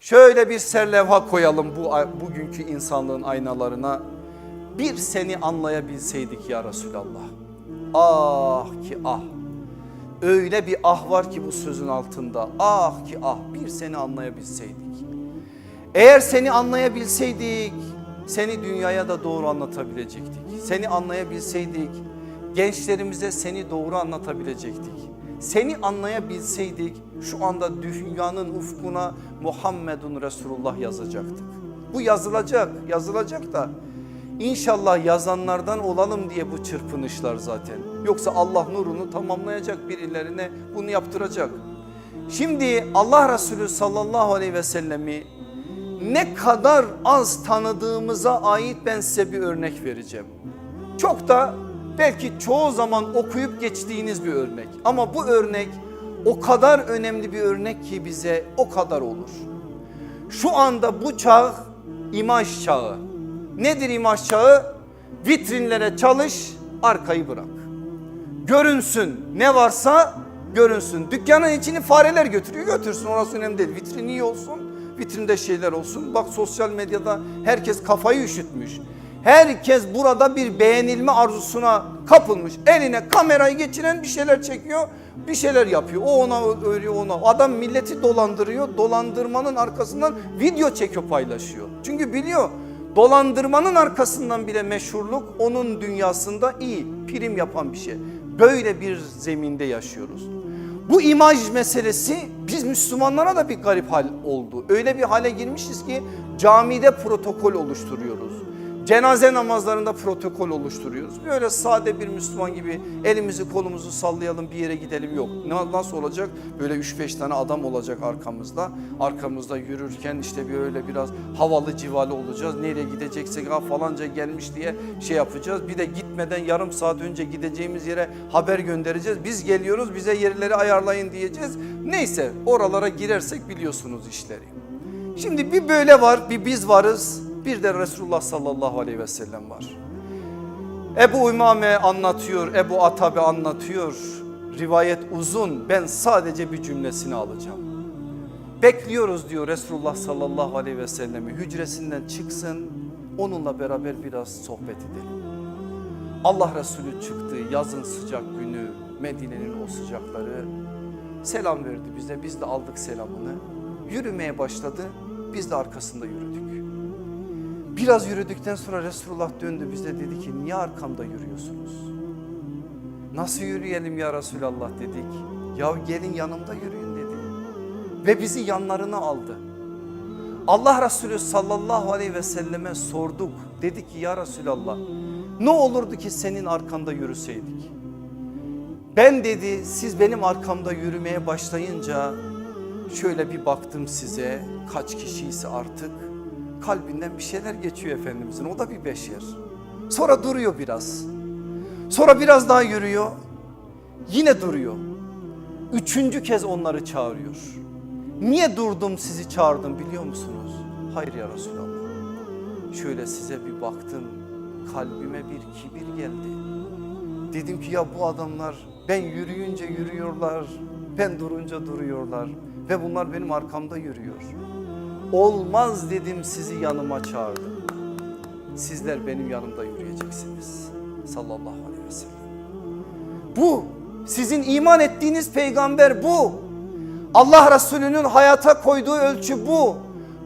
Şöyle bir serlevha koyalım bu bugünkü insanlığın aynalarına. Bir seni anlayabilseydik ya Resulallah. Ah ki ah. Öyle bir ah var ki bu sözün altında. Ah ki ah bir seni anlayabilseydik. Eğer seni anlayabilseydik seni dünyaya da doğru anlatabilecektik. Seni anlayabilseydik gençlerimize seni doğru anlatabilecektik. Seni anlayabilseydik şu anda dünyanın ufkuna Muhammedun Resulullah yazacaktık. Bu yazılacak yazılacak da İnşallah yazanlardan olalım diye bu çırpınışlar zaten. Yoksa Allah nurunu tamamlayacak birilerine bunu yaptıracak. Şimdi Allah Resulü sallallahu aleyhi ve sellemi ne kadar az tanıdığımıza ait ben size bir örnek vereceğim. Çok da belki çoğu zaman okuyup geçtiğiniz bir örnek. Ama bu örnek o kadar önemli bir örnek ki bize o kadar olur. Şu anda bu çağ imaj çağı. Nedir imaj çağı? Vitrinlere çalış, arkayı bırak. Görünsün ne varsa görünsün. Dükkanın içini fareler götürüyor götürsün orası önemli değil. Vitrin iyi olsun, vitrinde şeyler olsun. Bak sosyal medyada herkes kafayı üşütmüş. Herkes burada bir beğenilme arzusuna kapılmış. Eline kamerayı geçiren bir şeyler çekiyor, bir şeyler yapıyor. O ona örüyor ona. Adam milleti dolandırıyor. Dolandırmanın arkasından video çekiyor paylaşıyor. Çünkü biliyor dolandırmanın arkasından bile meşhurluk onun dünyasında iyi prim yapan bir şey. Böyle bir zeminde yaşıyoruz. Bu imaj meselesi biz Müslümanlara da bir garip hal oldu. Öyle bir hale girmişiz ki camide protokol oluşturuyoruz. Cenaze namazlarında protokol oluşturuyoruz. Böyle sade bir Müslüman gibi elimizi kolumuzu sallayalım bir yere gidelim yok. Nasıl olacak? Böyle 3-5 tane adam olacak arkamızda. Arkamızda yürürken işte böyle biraz havalı civalı olacağız. Nereye gideceksek ha falanca gelmiş diye şey yapacağız. Bir de gitmeden yarım saat önce gideceğimiz yere haber göndereceğiz. Biz geliyoruz bize yerleri ayarlayın diyeceğiz. Neyse oralara girersek biliyorsunuz işleri. Şimdi bir böyle var bir biz varız bir de Resulullah sallallahu aleyhi ve sellem var. Ebu Ümame anlatıyor, Ebu Atabe anlatıyor. Rivayet uzun ben sadece bir cümlesini alacağım. Bekliyoruz diyor Resulullah sallallahu aleyhi ve sellemi hücresinden çıksın onunla beraber biraz sohbet edelim. Allah Resulü çıktı yazın sıcak günü Medine'nin o sıcakları selam verdi bize biz de aldık selamını. Yürümeye başladı biz de arkasında yürüdük. Biraz yürüdükten sonra Resulullah döndü bize dedi ki niye arkamda yürüyorsunuz? Nasıl yürüyelim ya Resulallah dedik. Ya gelin yanımda yürüyün dedi. Ve bizi yanlarına aldı. Allah Resulü sallallahu aleyhi ve selleme sorduk. Dedi ki ya Resulallah ne olurdu ki senin arkanda yürüseydik? Ben dedi siz benim arkamda yürümeye başlayınca şöyle bir baktım size kaç kişiyse artık kalbinden bir şeyler geçiyor Efendimizin o da bir beşer. Sonra duruyor biraz. Sonra biraz daha yürüyor. Yine duruyor. Üçüncü kez onları çağırıyor. Niye durdum sizi çağırdım biliyor musunuz? Hayır ya Resulallah. Şöyle size bir baktım kalbime bir kibir geldi. Dedim ki ya bu adamlar ben yürüyünce yürüyorlar. Ben durunca duruyorlar. Ve bunlar benim arkamda yürüyor. Olmaz dedim sizi yanıma çağırdım. Sizler benim yanımda yürüyeceksiniz. Sallallahu aleyhi ve sellem. Bu sizin iman ettiğiniz peygamber bu. Allah Resulü'nün hayata koyduğu ölçü bu.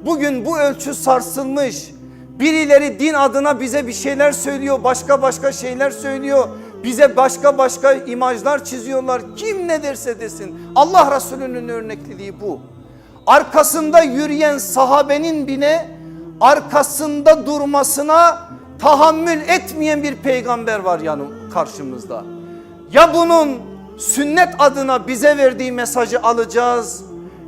Bugün bu ölçü sarsılmış. Birileri din adına bize bir şeyler söylüyor, başka başka şeyler söylüyor. Bize başka başka imajlar çiziyorlar. Kim ne derse desin. Allah Resulü'nün örnekliliği bu. Arkasında yürüyen sahabenin bile arkasında durmasına tahammül etmeyen bir peygamber var yanım karşımızda. Ya bunun sünnet adına bize verdiği mesajı alacağız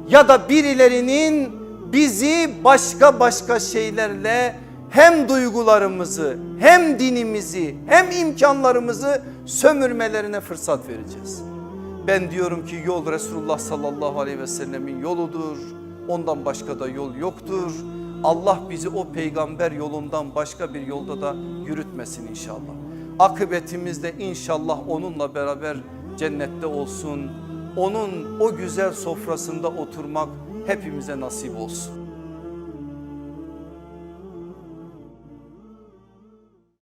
ya da birilerinin bizi başka başka şeylerle hem duygularımızı hem dinimizi hem imkanlarımızı sömürmelerine fırsat vereceğiz. Ben diyorum ki yol Resulullah sallallahu aleyhi ve sellemin yoludur. Ondan başka da yol yoktur. Allah bizi o peygamber yolundan başka bir yolda da yürütmesin inşallah. Akıbetimiz de inşallah onunla beraber cennette olsun. Onun o güzel sofrasında oturmak hepimize nasip olsun.